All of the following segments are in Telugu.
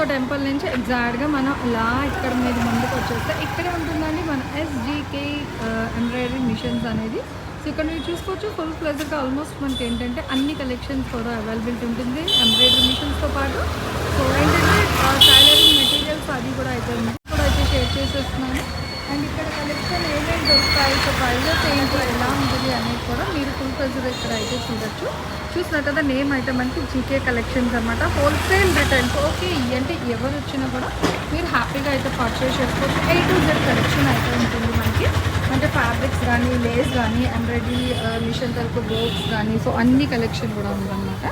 సో టెంపుల్ నుంచి ఎగ్జాక్ట్గా మనం ఇలా ఇక్కడ మీద ముందుకు వచ్చేస్తే ఇక్కడే ఉంటుందండి మన ఎస్జీకే ఎంబ్రాయిడరీ మిషన్స్ అనేది. సో ఇక్కడ మీరు చూసుకోవచ్చు ఫుల్ ప్లెజర్గా ఆల్మోస్ట్ మనకి ఏంటంటే అన్ని కలెక్షన్స్ కూడా అవైలబిలిటీ ఉంటుంది ఎంబ్రాయిడరీ మిషన్స్తో పాటు. సో ఏంటంటే టైలరింగ్ మెటీరియల్స్ అది కూడా అయితే కూడా అయితే షేర్ చేసేస్తున్నాను. అండ్ ఇక్కడ కలెక్షన్ ఏమేమి దొరుకుతాయి? సో ప్రైజెస్ ఏంటి ఎలా ఉంటుంది అనేది కూడా మీరు ఫుల్ ప్రెజర్ ఇక్కడ అయితే చూడొచ్చు. చూసిన కదా నేమ్ అయితే మనకి జీకే కలెక్షన్స్ అనమాట హోల్సేల్ రిటర్న్స్ ఓకే అంటే ఎవరు వచ్చినా కూడా మీరు హ్యాపీగా అయితే పర్చేస్ చేసుకోవచ్చు. ఏ టు జెడ్ కలెక్షన్ అయితే ఉంటుంది మనకి. అంటే ఫ్యాబ్రిక్స్ కానీ లేస్ కానీ ఎంబ్రాయిడరీ మిషన్ తరపు బోర్డ్స్ కానీ సో అన్ని కలెక్షన్ కూడా ఉందన్నమాట.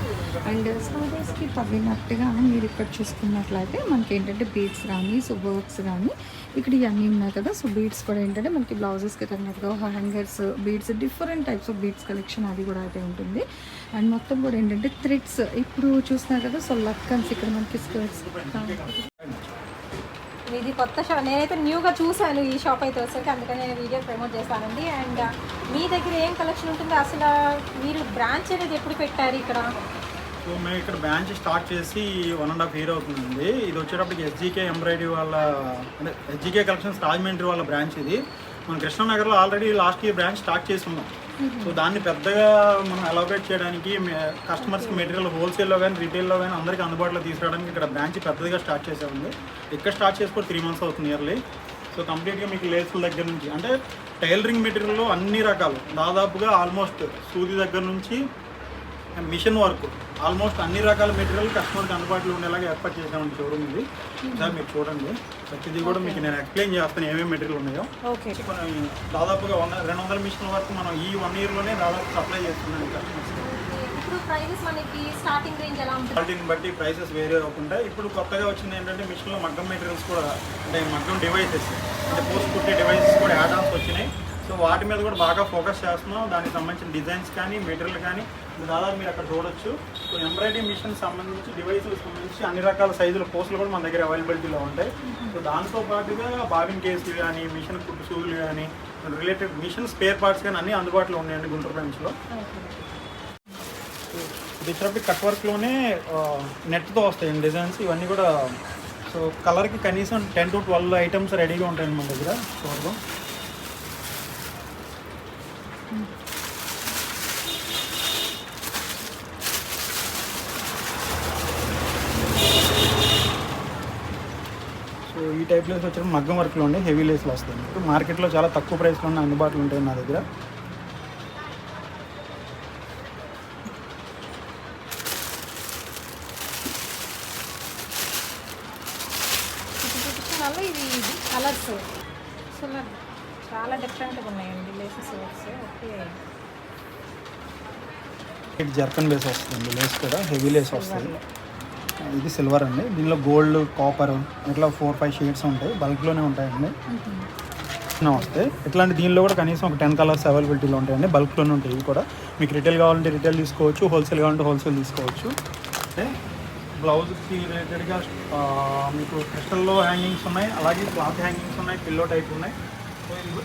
అండ్ సారీస్కి uh, తగినట్టుగా మీరు ఇక్కడ చూసుకున్నట్లయితే మనకి ఏంటంటే బీడ్స్ కానీ సో వర్క్స్ కానీ ఇక్కడ ఇవన్నీ ఉన్నాయి కదా. సో బీడ్స్ కూడా ఏంటంటే మనకి బ్లౌజెస్కి తగినట్టుగా hangers beads different types of beads collection అది కూడా అయితే ఉంటుంది. అండ్ మొత్తం కూడా ఏంటంటే థ్రెడ్స్ ఇప్పుడు చూస్తున్నారు కదా సో లక్కన్స్ ఇక్కడ మనకి స్కర్ట్స్ ఇది కొత్త షాప్. నేనైతే న్యూగా చూశాను ఈ షాప్ అయితే వచ్చేసరికి. అందుకని నేను వీడియో ప్రమోట్ చేస్తానండి. అండ్ మీ దగ్గర ఏం కలెక్షన్ ఉంటుంది? అసలు మీరు బ్రాంచ్ అనేది ఎప్పుడు పెట్టారు ఇక్కడ? మేము ఇక్కడ బ్రాంచ్ స్టార్ట్ చేసి వన్ అండ్ హాఫ్ ఇయర్ అవుతుందండి. ఇది వచ్చేటప్పటికి ఎస్జీకే ఎంబ్రాయిడరీ వాళ్ళ అంటే ఎస్జీకే కలెక్షన్స్ రాజమండ్రి వాళ్ళ బ్రాంచ్ ఇది. మనం కృష్ణానగర్లో already last year branch start చేసి ఉన్నాం. సో దాన్ని పెద్దగా మనం ఎలాబరేట్ చేయడానికి కస్టమర్స్కి మెటీరియల్ హోల్సేల్లో కానీ రీటైల్లో కానీ అందరికీ అందుబాటులో తీసుకురావడానికి ఇక్కడ బ్రాంచ్ పెద్దగా స్టార్ట్ చేసామండి ఇక్కడ స్టార్ట్ చేసుకోవడం త్రీ మంత్స్ అవుతుంది ఇయర్లీ సో కంప్లీట్గా మీకు లేసుల దగ్గర నుంచి అంటే టైలరింగ్ మెటీరియల్లో అన్ని రకాలు. దాదాపుగా ఆల్మోస్ట్ సూది దగ్గర నుంచి మిషన్ వర్క్. ఆల్మోస్ట్ అన్ని రకాల మెటీరియల్ కస్టమర్కి అందుబాటులో ఉండేలాగా ఏర్పాటు చేసామండి షోరూమ్ ఇది. సార్ మీరు చూడండి. ప్రతిదీ కూడా మీకు నేను ఎక్స్ప్లెయిన్ చేస్తాను ఏమేమి మెటీరియల్ ఉన్నాయో. దాదాపుగా వన్ రెండు వందల మిషన్ వరకు మనం ఈ వన్ ఇయర్లోనే దాదాపు సప్లై చేస్తున్నాం కస్టమర్స్. క్వాలిటీని బట్టి ప్రైసెస్ వేరే అవుతుంటాయి ఇప్పుడు కొత్తగా వచ్చింది ఏంటంటే మిషన్లో మగ్గం మెటీరియల్స్ కూడా అంటే మగ్గం డివైసెస్ అంటే పోస్ట్ కుట్టే డివైసెస్ కూడా యాడ్ ఆన్స్ వచ్చినాయి. సో వాటి మీద కూడా బాగా ఫోకస్ చేస్తున్నాం. దానికి సంబంధించిన డిజైన్స్ కానీ మెటీరియల్ కానీ దాదాపు మీరు అక్కడ చూడొచ్చు. సో ఎంబ్రాయిడరీ మిషన్ సంబంధించి డివైసెస్ సంబంధించి అన్ని రకాల సైజుల పోస్టులు కూడా మన దగ్గర అవైలబిలిటీలో ఉంటాయి. సో దాంతో పాటుగా బాబిన్ కేసులు కానీ మిషన్ కుట్టు షూలు కానీ రిలేటెడ్ మిషన్ స్పేర్ పార్ట్స్ కానీ అన్నీ అందుబాటులో ఉన్నాయండి గుంటూరు బ్రాంచ్లో ఇది కట్ వర్క్లోనే నెట్తో వస్తాయండి డిజైన్స్. ఇవన్నీ కూడా సో కలర్కి కనీసం టెన్ టు ట్వెల్వ్ ఐటమ్స్ రెడీగా ఉంటాయండి మన దగ్గర. చూడడం లేస్ వచ్చేటప్పుడు మగ్గం వర్క్లో ఉండే హెవీ లేస్లు వస్తాయి. మీకు మార్కెట్లో చాలా తక్కువ ప్రైస్లో ఉన్న అందుబాటులో ఉంటాయి నా దగ్గర. ఇప్పుడు ఇది ఇది కలర్స్. అసలు చాలా డిఫరెంట్గా ఉన్నాయండి laces works okay. Zircon base వస్తుంది లేస్ కూడా హెవీ లేస్ వస్తుంది ఇది సిల్వర్ అండి. దీనిలో గోల్డ్ కాపర్ ఇట్లా ఫోర్ ఫైవ్ షేడ్స్ ఉంటాయి. బల్క్లోనే ఉంటాయండి. చిన్న వస్తాయి ఇట్లాంటి దీనిలో కూడా కనీసం ఒక టెన్ కలర్స్ అవైలబిలిటీలో ఉంటాయండి. బల్క్లోనే ఉంటాయి. ఇవి కూడా మీకు రిటైల్ కావాలంటే రిటైల్ తీసుకోవచ్చు హోల్సేల్ కావాలంటే హోల్సేల్ తీసుకోవచ్చు. అంటే బ్లౌజ్కి రిలేటెడ్గా మీకు క్రిస్టల్లో హ్యాంగింగ్స్ ఉన్నాయి. అలాగే క్లాత్ హ్యాంగింగ్స్ ఉన్నాయి. పిల్లో టైప్ ఉన్నాయి.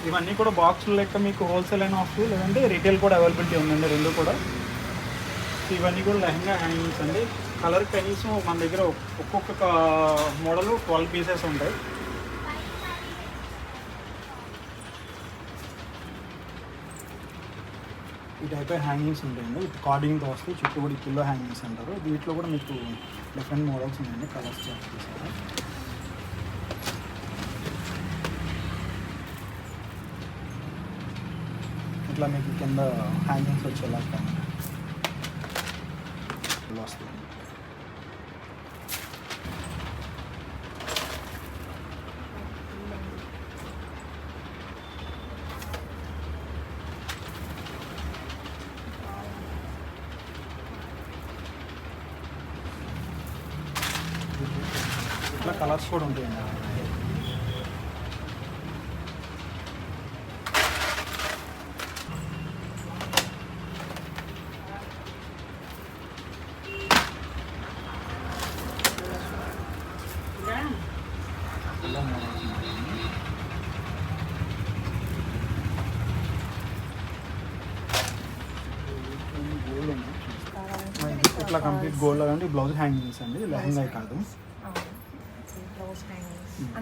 ఇవన్నీ కూడా బాక్సులు లెక్క మీకు హోల్సేల్ అయినా వస్తుంది లేదంటే రిటైల్ కూడా అవైలబిలిటీ ఉందండి. రెండు కూడా. ఇవన్నీ కూడా లెహంగా హ్యాంగింగ్స్ అండి. కలర్ కనీసం మన దగ్గర ఒక్కొక్క మోడల్ ట్వెల్వ్ పీసెస్ ఉంటాయి. ఈ టైప్ హ్యాంగింగ్స్ ఉంటాయండి. విత్ కార్డింగ్తో వస్తాయి చుట్టూ కూడా కిలో హ్యాంగింగ్స్ అంటారు. వీటిలో కూడా మీకు డిఫరెంట్ మోడల్స్ ఉన్నాయండి. కలర్స్ చేస్తారు ఇట్లా మీకు కింద హ్యాంగింగ్స్ వచ్చేలా వస్తుంది రిజల్ట్స్ కూడా ఉంటాయండి ఇట్లా కంప్లీట్ గోల్డ్ అండి బ్లౌజ్ హ్యాంగింగ్స్ అండి లెహంగా కాదు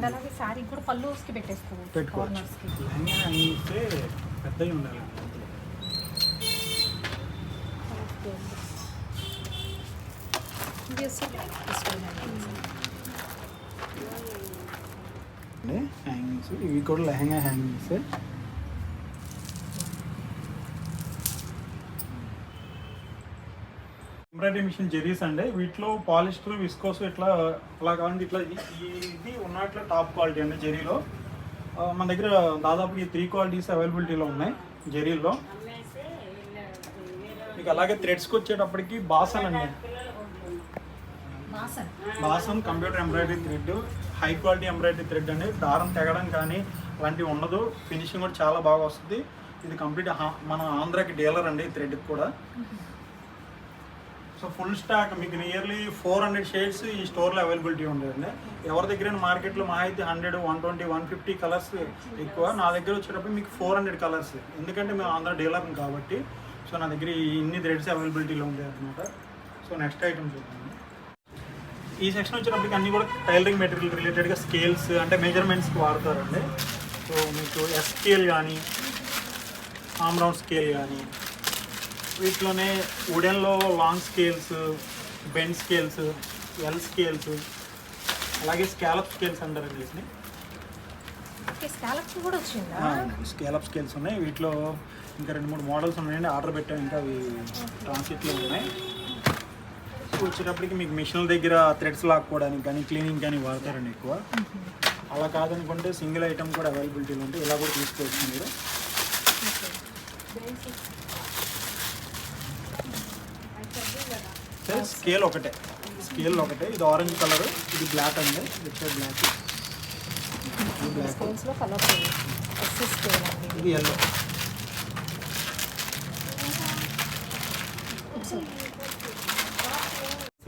అండ్ అలాగే శారీ కూడా పళ్ళుస్కి పెట్టేసుకోవచ్చు పెట్టుకోవచ్చు కార్నర్స్కి లెహంగా హ్యాంగింగ్స్ పెద్దవి ఉండాలి అండి హ్యాంగింగ్స్ ఇవి కూడా లెహంగా హ్యాంగింగ్స్ ఎంబ్రాయిడరీ మిషన్ జెరీస్ అండి. వీటిలో పాలిస్టర్ విస్కోస్ ఇట్లా అలా కావాలంటే ఇట్లా ఇది ఉన్నట్లు టాప్ క్వాలిటీ అండి జెరీలో. మన దగ్గర దాదాపు ఈ త్రీ క్వాలిటీస్ అవైలబిలిటీలో ఉన్నాయి జెరీల్లో. మీకు అలాగే థ్రెడ్స్కి వచ్చేటప్పటికి బాసన్ అండి. బాసన్. Computer embroidery thread high quality embroidery thread అండి. దారం తెగడం కానీ అలాంటివి ఉండదు. ఫినిషింగ్ కూడా చాలా బాగా వస్తుంది. ఇది కంప్లీట్ మన ఆంధ్రాకి డీలర్ అండి ఈ థ్రెడ్కి కూడా. సో ఫుల్ స్టాక్ మీకు నియర్లీ ఫోర్ హండ్రెడ్ షేడ్స్ ఈ స్టోర్లో అవైలబిలిటీ ఉండేదండి. ఎవరి దగ్గర మార్కెట్లో మా అయితే hundred one twenty one fifty colours ఎక్కువ. నా దగ్గర వచ్చేటప్పుడు మీకు ఫోర్ హండ్రెడ్ కలర్స్ ఎందుకంటే మేము ఆంధ్ర డీలర్ కాబట్టి సో నా దగ్గర ఇన్ని థ్రెడ్స్ అవైలబిలిటీలో ఉంటాయి అనమాట సో నెక్స్ట్ ఐటమ్ చూద్దాం ఈ సెక్షన్ వచ్చేటప్పటికి అన్ని కూడా టైలరింగ్ మెటీరియల్ రిలేటెడ్గా స్కేల్స్ అంటే మెజర్మెంట్స్కి వాడతారండి. సో మీకు ఎస్ స్కేల్ కానీ ఆమ్రౌండ్ స్కేల్ కానీ వీటిలోనే వుడెన్లో long scales bend scales L scales అలాగే స్కాలప్ స్కేల్స్ అంటారండి వీటిని స్కేలప్ స్కేల్స్ ఉన్నాయి. వీటిలో ఇంకా రెండు మూడు మోడల్స్ ఉన్నాయండి. ఆర్డర్ పెట్టాం. ఇంకా అవి ట్రాన్సిట్లో ఉన్నాయి. వచ్చేటప్పటికి మీకు మిషన్ల దగ్గర థ్రెడ్స్ లాక్కోవడానికి కానీ క్లీనింగ్ కానీ వాడతారండి ఎక్కువ. అలా కాదనుకుంటే సింగిల్ ఐటమ్ కూడా అవైలబిలిటీలో ఉంటే ఇలా కూడా తీసుకోవచ్చు మీరు. సరే స్కేల్ ఒకటే. స్కేల్ ఒకటే. ఇది ఆరెంజ్ కలర్. ఇది బ్లాక్ అండి. ఇది బ్లాక్. ఇది ఇది ఎల్లో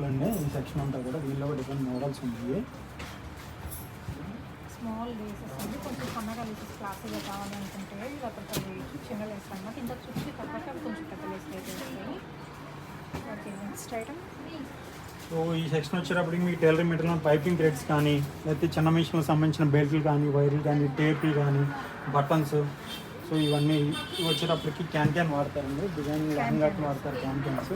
అండి ఈ సెక్షన్ అంతా కూడా వీళ్ళలో డిఫరెంట్ మోడల్స్ ఉన్నాయి. స్మాల్ లేసెస్ అండి. కొంచెం సన్నగా లేసెస్ క్లాసుగా కావాలి అనుకుంటే లేకపోతే అవి చిన్న లేస్ అనమాట ఇంత చుట్టి కాబట్టి అవి కొంచెం పెద్ద లేస్ ఐటమ్ సో ఈ సెక్షన్ వచ్చేటప్పటికి మీకు టైలరింగ్ మెటీరియల్ పైపింగ్ థ్రెడ్స్ కానీ లేకపోతే చిన్న మిషన్లకు సంబంధించిన బెల్ట్లు కానీ వైర్లు కానీ టేపీ కానీ బటన్స్ సో ఇవన్నీ ఇవి వచ్చేటప్పటికి క్యాన్ క్యాన్ వాడతారండి డిజైన్ లెహంగాకి వాడతారు క్యాన్ క్యాన్స్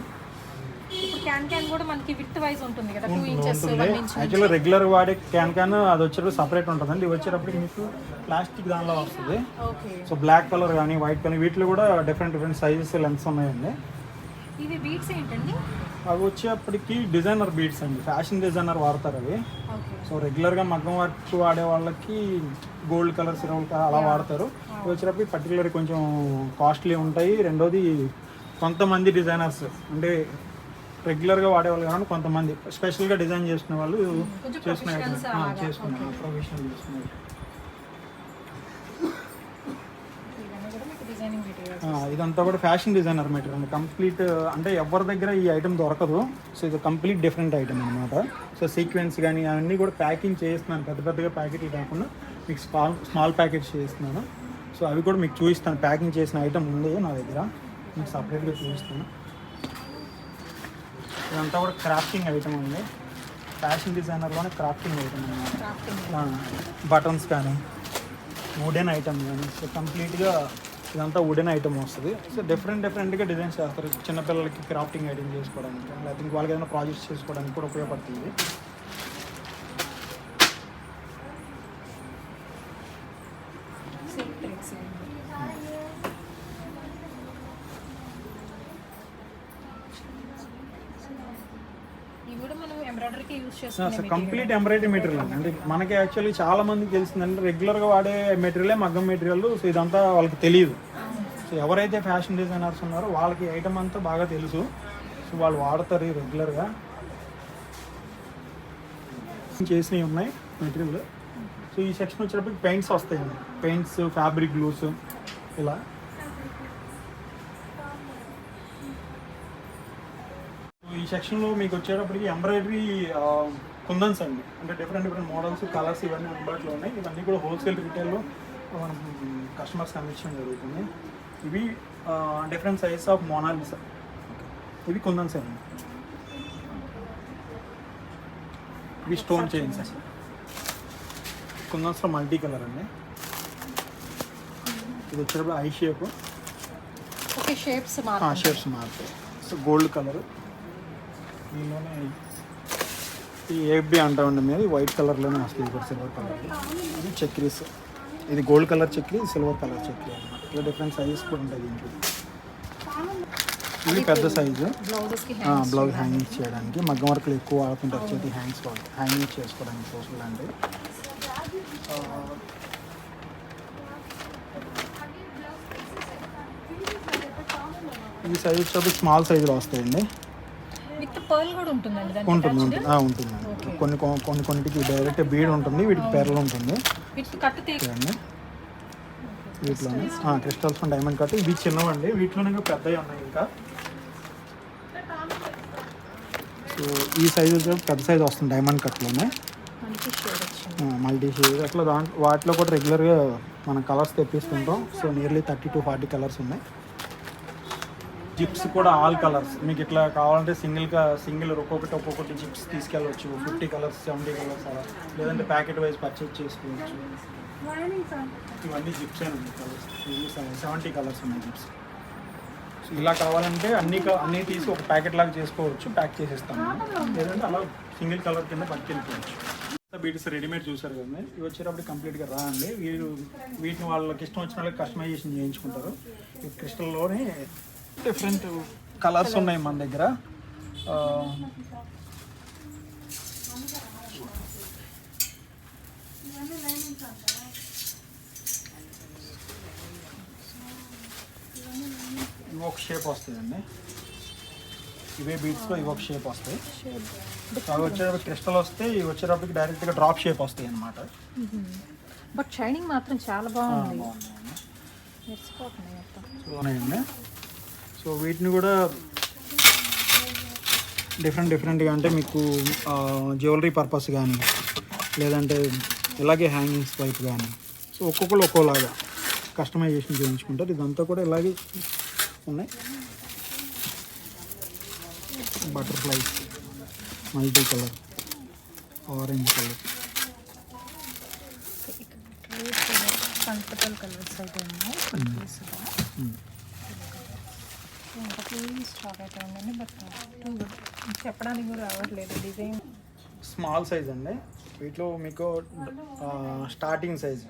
క్యాన్ క్యాన్ కూడా మనకి విత్ వైజ్ ఉంటుంది కదా టూ ఇంచెస్ ఉంటుంది. వన్ ఇంచ్ యాక్చువల్గా రెగ్యులర్ వాడే క్యాన్ క్యాన్ అది వచ్చేటప్పుడు సపరేట్ ఉంటుందండి. ఇవి వచ్చేటప్పటికి మీకు ప్లాస్టిక్ దానిలో వస్తుంది. సో బ్లాక్ కలర్ కానీ వైట్ కలర్ వీటిలో కూడా డిఫరెంట్ డిఫరెంట్ సైజెస్ లెన్స్ ఉన్నాయండి. ఇవి బీట్స్ ఏంటండి? అవి వచ్చేప్పటికి డిజైనర్ బీడ్స్ అండి. ఫ్యాషన్ డిజైనర్ వాడతారు అవి. సో రెగ్యులర్గా మగ్గం వర్క్ వాడే వాళ్ళకి గోల్డ్ కలర్ సిరవల్ అలా వాడతారు. ఇవి వచ్చేటప్పటికి పర్టికులర్ కొంచెం కాస్ట్లీ ఉంటాయి. రెండోది కొంతమంది డిజైనర్స్ అంటే రెగ్యులర్గా వాడేవాళ్ళు కాకుండా కొంతమంది స్పెషల్గా డిజైన్ చేసుకునే వాళ్ళు అలాగా. చేసుకున్నారు ప్రొఫెషనల్ చేసుకున్నారు ఇవన్నీ కూడా మీకు డిజైనింగ్ మెటీరియల్స్ ఆ, ఇదంతా కూడా ఫ్యాషన్ డిజైనర్ మెటీరియల్ అండి. కంప్లీట్ అంటే ఎవరి దగ్గర ఈ ఐటమ్ దొరకదు సో ఇది కంప్లీట్ డిఫరెంట్ ఐటమ్ అనమాట సో సీక్వెన్స్ కానీ అవన్నీ కూడా ప్యాకింగ్ చేస్తున్నాను పెద్ద పెద్దగా ప్యాకెట్లు కాకుండా మీకు స్మాల్ స్మాల్ ప్యాకెట్స్ చేస్తున్నాను సో అవి కూడా మీకు చూపిస్తాను. ప్యాకింగ్ చేసిన ఐటమ్ ఉంది నా దగ్గర? మీకు సపరేట్గా చూపిస్తాను. ఇదంతా కూడా క్రాఫ్టింగ్ ఐటమ్ ఉంది ఫ్యాషన్ డిజైనర్లోనే క్రాఫ్టింగ్ ఐటమ్ అనమాట క్రాఫ్టింగ్ బటన్స్ కానీ వుడెన్ ఐటమ్ కానీ సో కంప్లీట్గా ఇదంతా వుడెన్ ఐటమ్ వస్తుంది. సో డిఫరెంట్ డిఫరెంట్గా డిజైన్స్ చేస్తారు. చిన్నపిల్లలకి క్రాఫ్టింగ్ ఐటమ్ చేసుకోవడానికి లేకపోతే వాళ్ళకి ఏదైనా ప్రాజెక్ట్స్ చేసుకోవడానికి కూడా ఉపయోగపడుతుంది సిల్క్ థ్రెడ్స్ ఇవి కూడా మనం అసలు కంప్లీట్ ఎంబ్రాయిడరీ మెటీరియల్. అండి అంటే మనకి యాక్చువల్లీ చాలా మందికి తెలిసిందంటే రెగ్యులర్గా వాడే మెటీరియలే మగ్గం మెటీరియల్. సో ఇదంతా వాళ్ళకి తెలియదు. సో ఎవరైతే ఫ్యాషన్ డిజైనర్స్ ఉన్నారో వాళ్ళకి ఐటమ్ అంతా బాగా తెలుసు. సో వాళ్ళు వాడతారు ఈ రెగ్యులర్గా చేసినవి ఉన్నాయి మెటీరియల్. సో ఈ సెక్షన్ వచ్చేటప్పటికి పెయింట్స్ వస్తాయండి పెయింట్స్ ఫ్యాబ్రిక్ గ్లూస్ ఇలా సో ఈ సెక్షన్లో మీకు వచ్చేటప్పటికి ఎంబ్రాయిడరీ కుందన్స్ అండి. అంటే డిఫరెంట్ డిఫరెంట్ మోడల్స్ కలర్స్ ఇవన్నీ అందుబాటులో ఉన్నాయి. ఇవన్నీ కూడా హోల్సేల్ రిటైల్లో మనం కస్టమర్స్కి అందించడం జరుగుతుంది. ఇవి డిఫరెంట్ సైజ్ ఆఫ్ మోనాలిసా ఇవి కుందన్స్ అండి. ఇవి స్టోన్ చైన్స్ అండి. కుందన్స్లో మల్టీ కలర్ అండి. ఇది వచ్చేటప్పుడు eye shape okay shapes shapes మారుతాయి. సో గోల్డ్ కలర్ దీనిలోనే ఈ ఏబి అంటామండి మీద వైట్ కలర్లోనే వస్తుంది ఇక్కడ సిల్వర్ కలర్ ఇది చక్రీస్ ఇది గోల్డ్ కలర్ చక్రీ సిల్వర్ కలర్ చక్రీ అనమాట ఇలా డిఫరెంట్ సైజెస్ కూడా ఉంటాయి దీంట్లో. ఇది పెద్ద సైజు బ్లౌజ్ హ్యాంగింగ్స్ చేయడానికి. మగ్గం వర్క్లు ఎక్కువ వాడుతుంటారు. చేతి హ్యాంగ్స్ హ్యాంగింగ్ చేసుకోవడానికి కోసం లాంటివి ఈ సైజ్ వచ్చేటప్పుడు స్మాల్ సైజులో వస్తాయండి. విత్ పర్ల్ కూడా ఉంటుందండి దానికి ఉంటుంది ఉంటుంది. కొన్ని కొన్ని కొన్నిటికి డైరెక్ట్ బీడ్ ఉంటుంది వీటికి పెరలు ఉంటుంది. కట్టు వీటిలోనే. క్రిస్టల్స్ డైమండ్ కట్ ఇవి చిన్నవండి వీటిలోనే ఇంకా పెద్దవి ఉన్నాయి ఇంకా. సో ఈ సైజ్ పెద్ద సైజ్ వస్తుంది డైమండ్ కట్లోనే మల్టీ షేడ్ అట్లా దాంట్లో వాటిలో కూడా రెగ్యులర్గా మనం colours తెప్పిస్తుంటాం. So nearly thirty to forty colours ఉన్నాయి. జిప్స్ కూడా ఆల్ కలర్స్. మీకు ఇట్లా కావాలంటే సింగిల్గా సింగిల్ ఒక్కొక్కటి ఒక్కొక్కటి జిప్స్ తీసుకెళ్ళవచ్చు ఫిఫ్టీ కలర్స్ సెవెంటీ కలర్స్ అలా. లేదంటే ప్యాకెట్ వైజ్ పర్చేజ్ చేసుకోవచ్చు. ఇవన్నీ జిప్స్ అండి కలర్స్. సెవెంటీ కలర్స్ ఉన్నాయి జిప్స్. సో ఇలా కావాలంటే అన్ని అన్నీ అన్ని తీసి ఒక ప్యాకెట్ లాగా చేసుకోవచ్చు. ప్యాక్ చేసేస్తాము. లేదంటే అలా సింగిల్ కలర్ కింద పట్టుకెళ్ళిపోవచ్చు. బీటీస్ రెడీమేడ్ చూసారు కదా ఇవి వచ్చేటప్పుడు కంప్లీట్గా రా అండి వీరు వీటిని వాళ్ళకి ఇష్టం వచ్చిన వాళ్ళకి కస్టమైజేషన్ చేయించుకుంటారు. ఈ క్రిస్టల్లోనే డిఫరెంట్ కలర్స్ ఉన్నాయి మన దగ్గర. ఒక షేప్ వస్తాయండి ఇవే బీట్స్లో ఇవి ఒక షేప్ వస్తాయి. అవి వచ్చేటప్పుడు క్రిస్టల్ వస్తే ఇవి వచ్చేటప్పటికి డైరెక్ట్గా డ్రాప్ షేప్ వస్తాయి అన్నమాట. బట్ షైనింగ్ మాత్రం చాలా బాగుంది. సో వీటిని కూడా డిఫరెంట్ డిఫరెంట్గా అంటే మీకు జ్యువెలరీ పర్పస్ కానీ లేదంటే ఇలాగే హ్యాంగింగ్స్ వైపు కానీ సో ఒక్కొక్కరు ఒక్కోలాగా కస్టమైజేషన్ చేయించుకుంటారు. ఇదంతా కూడా ఇలాగే ఉన్నాయి. Butterflies multi colour orange colour. Colours అయితే ఉన్నాయి. ఉందండి బట్ టూ చెప్పడానికి కూడా రావట్లేదు డిజైన్ స్మాల్ సైజ్ అండి. వీటిలో మీకు స్టార్టింగ్ సైజ్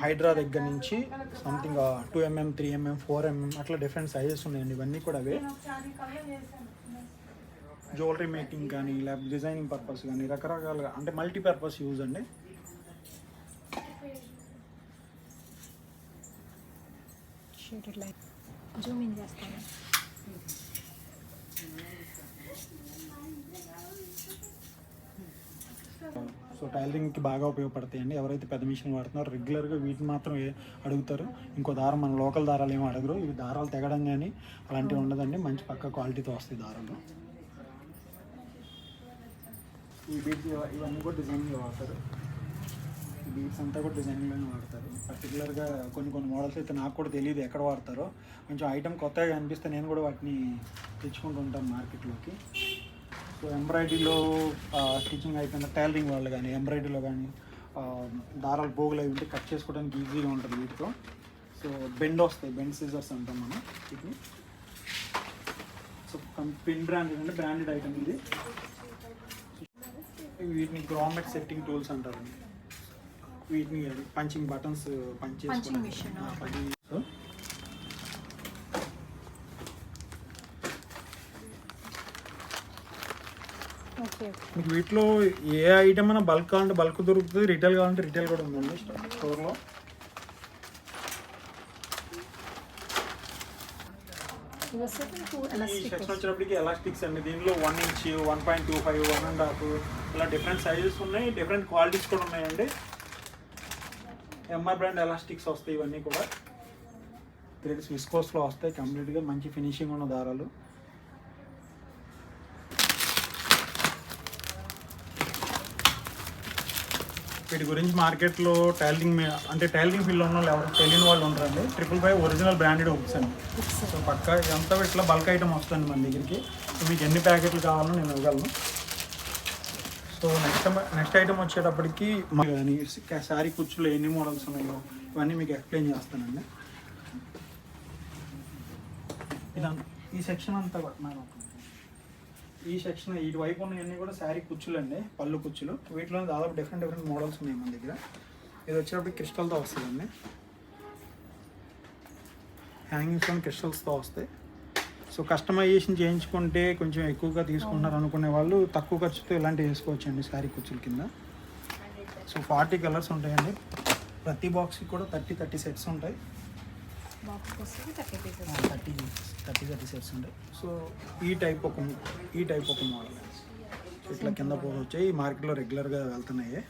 హైడ్రా దగ్గర నుంచి something two mm three mm four mm అట్లా డిఫరెంట్ సైజెస్ ఉన్నాయండి. ఇవన్నీ కూడా అవే. జ్యువెలరీ మేకింగ్ కానీ లేకపోతే డిజైనింగ్ పర్పస్ కానీ రకరకాలుగా అంటే మల్టీపర్పస్ యూజ్ అండి. షేడెడ్ లైక్ జూమ్ ఇన్ చేస్తాను సో టైలరింగ్కి బాగా ఉపయోగపడతాయండి ఎవరైతే పెద్ద మిషన్ వాడుతున్నారో రెగ్యులర్గా వీటిని మాత్రం అడుగుతారు. ఇంకో దారం మన లోకల్ దారాలు ఏమో అడగరు. ఇవి దారాలు తెగడం కానీ అలాంటివి ఉండదండి. మంచి పక్క క్వాలిటీతో వస్తాయి దారాలు. ఈ బీడ్స్ ఇవన్నీ కూడా డిజైన్గా వాడతారు. బీడ్స్ అంతా కూడా డిజైనింగ్లోనే వాడతారు. పర్టికులర్గా కొన్ని కొన్ని మోడల్స్ అయితే నాకు కూడా తెలియదు ఎక్కడ వాడతారో. కొంచెం ఐటమ్ కొత్తగా అనిపిస్తే నేను కూడా వాటిని తెచ్చుకుంటూ ఉంటాను మార్కెట్లోకి సో ఎంబ్రాయిడరీలో స్టిచ్చింగ్ అయిపోయిన టైలరింగ్ వాళ్ళు కానీ ఎంబ్రాయిడరీలో కానీ దారాలు పోగులు అవి ఉంటే కట్ చేసుకోవడానికి ఈజీగా ఉంటుంది వీటితో. సో బెండ్ వస్తాయి. బెండ్ సీజర్స్ అంటాం మనం వీటిని. సో పిన్ బ్రాండెడ్ అంటే బ్రాండెడ్ ఐటమ్ ఇది. వీటిని గ్రామెట్ సెట్టింగ్ టూల్స్ అంటారు వీటిని punching buttons punch Punching machine. So okay మీకు వీటిలో ఏ ఐటమ్ అయినా బల్క్ కావాలంటే బల్క్ దొరుకుతుంది రిటైల్ కావాలంటే రిటైల్ కూడా ఉందండి. స్టోర్లో సెక్షన్ వచ్చినప్పటికి ఎలాస్టిక్స్ అండి. దీనిలో one inch one point two five one and half ఇలా డిఫరెంట్ సైజెస్ ఉన్నాయి. డిఫరెంట్ క్వాలిటీస్ కూడా ఉన్నాయండి. ఎంఆర్ బ్రాండ్ ఎలాస్టిక్స్ వస్తాయి ఇవన్నీ కూడా థ్రెడ్స్ విస్కోస్లో వస్తాయి. కంప్లీట్గా మంచి ఫినిషింగ్ ఉన్న దారాలు. వీటి గురించి మార్కెట్లో టైలరింగ్ మీ- అంటే టైలరింగ్ ఫీల్డ్ ఉన్న వాళ్ళు ఎవరు తెలియని వాళ్ళు ఉంటారండి triple five original branded books అండి. సో పక్కా ఇదంతా ఇట్లా బల్క్ ఐటమ్ వస్తుంది మన దగ్గరికి. సో మీకు ఎన్ని ప్యాకెట్లు కావాలో నేను ఇవ్వగలను. సో నెక్స్ట్ నెక్స్ట్ ఐటమ్ వచ్చేటప్పటికి కానీ శారీ కుర్చీలో ఎన్ని మోడల్స్ ఉన్నాయో ఇవన్నీ మీకు ఎక్స్ప్లెయిన్ చేస్తానండి. ఇదంతా ఈ సెక్షన్ అంతా కూడా ఈ సెక్షన్ ఇటువైపు ఉన్నవన్నీ కూడా శారీ కుచ్చులు అండి పళ్ళు కుచ్చులు వీటిలో దాదాపు డిఫరెంట్ డిఫరెంట్ మోడల్స్ ఉన్నాయి మన దగ్గర. ఇది వచ్చేటప్పుడు క్రిస్టల్తో వస్తుందండి హ్యాంగింగ్స్లో క్రిస్టల్స్తో వస్తాయి. సో కస్టమైజేషన్ చేయించుకుంటే కొంచెం ఎక్కువగా తీసుకుంటున్నారు అనుకునే వాళ్ళు తక్కువ ఖర్చుతో ఇలాంటివి వేసుకోవచ్చండి శారీ కుచ్చుల కింద. సో ఫార్టీ కలర్స్ ఉంటాయండి. ప్రతి బాక్స్కి కూడా థర్టీ థర్టీ సెట్స్ ఉంటాయి. థర్టీ థర్టీ థర్టీ సెట్స్ ఉంటాయి. సో ఈ టైప్ ఒక ఈ టైప్ ఒక మోడల్. ఇట్లా కింద పోసి వచ్చాయి మార్కెట్లో రెగ్యులర్గా వెళ్తున్నాయి.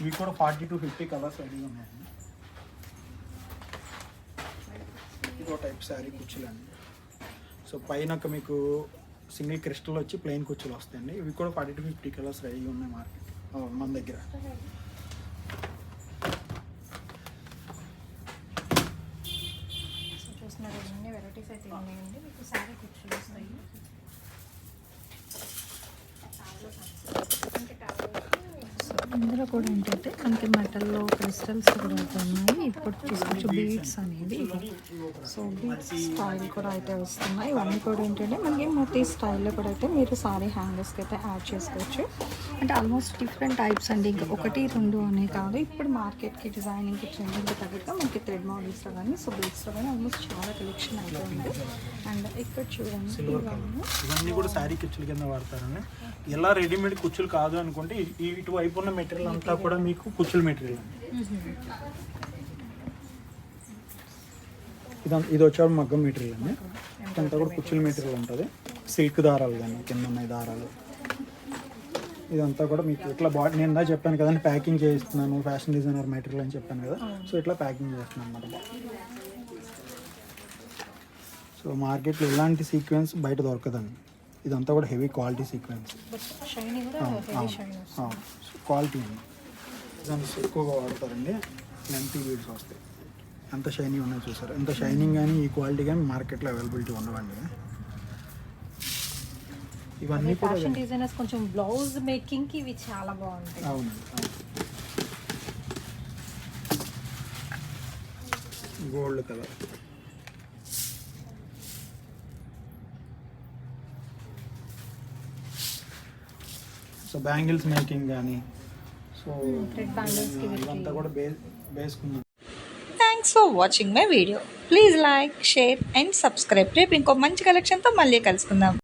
ఇవి కూడా ఫార్టీ టు ఫిఫ్టీ కలర్స్ రెడీగా ఉన్నాయండి. ఇంకో టైప్ శారీ కుర్చీలు అండి సో పైన ఒక మీకు సింగిల్ క్రిస్టల్ వచ్చి ప్లెయిన్ కుర్చీలు వస్తాయండి. ఇవి కూడా forty to fifty colours ready ఉన్నాయి మార్కెట్ మన దగ్గర సో చూస్తున్నారు ఎన్ని వెరైటీస్ అయితే ఉన్నాయండి మీకు శారీ కుర్చీలు వస్తాయి సో ఇందులో కూడా ఏంటంటే మనకి మెటల్లో క్రిస్టల్స్ కూడా అయితే ఉన్నాయి ఇప్పుడు చూసుకోవచ్చు బీడ్స్ అనేది సో బీడ్స్ స్టైల్ కూడా అయితే వస్తున్నాయి. ఇవన్నీ కూడా ఏంటంటే మనకి మోతీ స్టైల్లో కూడా అయితే మీరు సారీ హ్యాంగర్స్కి అయితే యాడ్ చేసుకోవచ్చు. అంటే ఆల్మోస్ట్ డిఫరెంట్ టైప్స్ అండి. ఇంకా ఒకటి రెండు అనే కాదు. ఇప్పుడు మార్కెట్కి డిజైనింగ్కి ట్రెండింగ్కి తగ్గట్టుగా మనకి థ్రెడ్ మోడల్స్లో కానీ సో బీడ్స్లో కానీ ఆల్మోస్ట్ చాలా కలెక్షన్ అయితే ఉంది అండ్ ఇక్కడ చూడండి ఇవన్నీ. కూడా శారీ కుచ్చుల కింద వాడతారండి. ఎలా రెడీమేడ్ కుచ్చులు కాదు అనుకుంటే ఇటువైపు ఉన్న మెటీరియల్ అంతా కూడా మీకు కుచ్చుల మెటీరియల్ అండి. ఇదంతా ఇది వచ్చేవాడు మగ్గం మెటీరియల్ అండి. ఇదంతా కూడా కుచ్చుల మెటీరియల్ ఉంటుంది. సిల్క్ దారాలు కానీ కింద ఉన్నాయి దారాలు. ఇదంతా కూడా మీకు ఇట్లా బాడీ నేను ఇందా చెప్పాను కదండి ప్యాకింగ్ చేస్తున్నాను ఫ్యాషన్ డిజైనర్ మెటీరియల్ అని చెప్పాను కదా. సో ఇట్లా ప్యాకింగ్ చేస్తున్నాను అనమాట సో మార్కెట్లో ఇలాంటి సీక్వెన్స్ బయట దొరకదండి. ఇదంతా కూడా హెవీ క్వాలిటీ సీక్వెన్స్. క్వాలిటీ అండి డిజైన్స్ ఎక్కువగా వాడతారండి. లెంత్ వీడ్స్ వస్తాయి. ఎంత షైనీ ఉన్నాయో చూసారు? ఎంత షైనింగ్ కానీ ఈ క్వాలిటీ కానీ మార్కెట్లో అవైలబిలిటీ ఉండవండి. ఇవన్నీ కూడా ఫ్యాషన్ డిజైనర్స్ కొంచెం బ్లౌజ్ మేకింగ్కి ఇవి చాలా బాగుంటాయి. అవునండి gold colour so bangles making కానీ సో ఇదంతా కూడా బే బేసుకున్నాం thanks for watching my video please like share and subscribe రేపు ఇంకో మంచి కలెక్షన్తో మళ్ళీ కలుసుకుందాం.